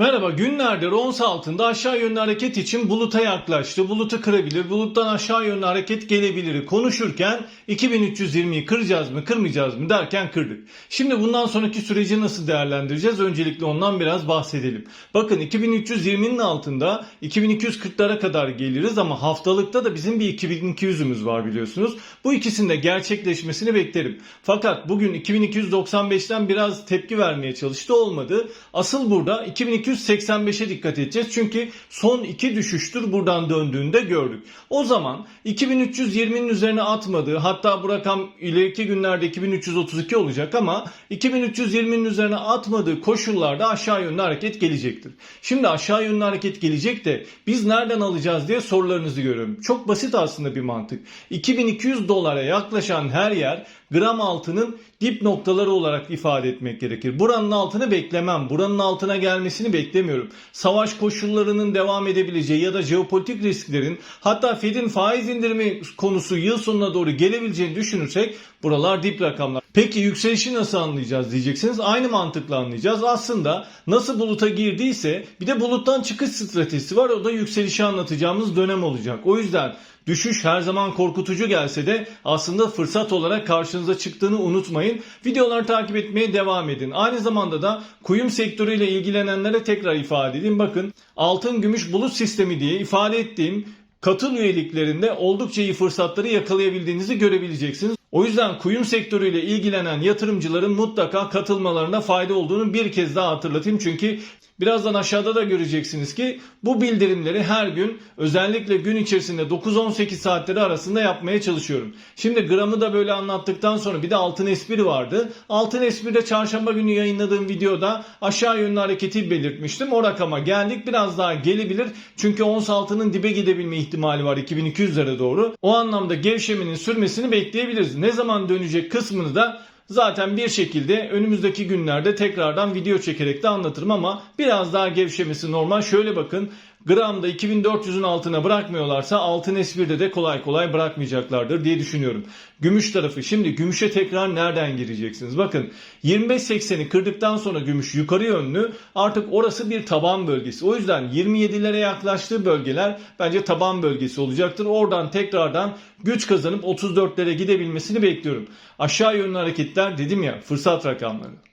Merhaba günlerdir ons altında aşağı yönlü hareket için buluta yaklaştı. Bulutu kırabilir, buluttan aşağı yönlü hareket gelebilir konuşurken 2320'yi kıracağız mı kırmayacağız mı derken kırdık. Şimdi bundan sonraki süreci nasıl değerlendireceğiz? Öncelikle ondan biraz bahsedelim. Bakın 2320'nin altında 2240'lara kadar geliriz ama haftalıkta da bizim bir 2200'ümüz var biliyorsunuz. Bu ikisinde gerçekleşmesini beklerim. Fakat bugün 2295'ten biraz tepki vermeye çalıştı olmadı. Asıl burada 2285'e dikkat edeceğiz. Çünkü son iki düşüştür buradan döndüğünde gördük. O zaman 2320'nin üzerine atmadığı hatta bu rakam ileriki günlerde 2332 olacak ama 2320'nin üzerine atmadığı koşullarda aşağı yönlü hareket gelecektir. Şimdi aşağı yönlü hareket gelecek de biz nereden alacağız diye sorularınızı görüyorum. Çok basit aslında bir mantık. 2200 dolara yaklaşan her yer gram altının dip noktaları olarak ifade etmek gerekir. Buranın altını beklemem. Buranın altına gelmesini beklemiyorum. Savaş koşullarının devam edebileceği ya da jeopolitik risklerin hatta Fed'in faiz indirimi konusu yıl sonuna doğru gelebileceğini düşünürsek buralar dip rakamlar. Peki yükselişi nasıl anlayacağız diyeceksiniz. Aynı mantıkla anlayacağız. Aslında nasıl buluta girdiyse bir de buluttan çıkış stratejisi var. O da yükselişi anlatacağımız dönem olacak. O yüzden Düşüş her zaman korkutucu gelse de aslında fırsat olarak karşınıza çıktığını unutmayın. Videoları takip etmeye devam edin. Aynı zamanda da kuyum sektörüyle ilgilenenlere tekrar ifade edeyim. Bakın altın gümüş bulut sistemi diye ifade ettiğim katıl üyeliklerinde oldukça iyi fırsatları yakalayabildiğinizi görebileceksiniz. O yüzden kuyum sektörüyle ilgilenen yatırımcıların mutlaka katılmalarına fayda olduğunu bir kez daha hatırlatayım. Çünkü birazdan aşağıda da göreceksiniz ki bu bildirimleri her gün özellikle gün içerisinde 9-18 saatleri arasında yapmaya çalışıyorum. Şimdi gramı da böyle anlattıktan sonra bir de altın espri vardı. Altın espride çarşamba günü yayınladığım videoda aşağı yönlü hareketi belirtmiştim. O rakama geldik biraz daha gelebilir. Çünkü ons altının dibe gidebilme ihtimali var 2200'lere doğru. O anlamda gevşemenin sürmesini bekleyebiliriz. Ne zaman dönecek kısmını da zaten bir şekilde önümüzdeki günlerde tekrardan video çekerek de anlatırım ama biraz daha gevşemesi normal. Şöyle bakın gramda 2400'ün altına bırakmıyorlarsa altın espride de kolay kolay bırakmayacaklardır diye düşünüyorum. Gümüş tarafı şimdi gümüşe tekrar nereden gireceksiniz? Bakın 25.80'i kırdıktan sonra gümüş yukarı yönlü artık orası bir taban bölgesi. O yüzden 27'lere yaklaştığı bölgeler bence taban bölgesi olacaktır. Oradan tekrardan güç kazanıp 34'lere gidebilmesini bekliyorum. Aşağı yönlü hareketler dedim ya fırsat rakamları.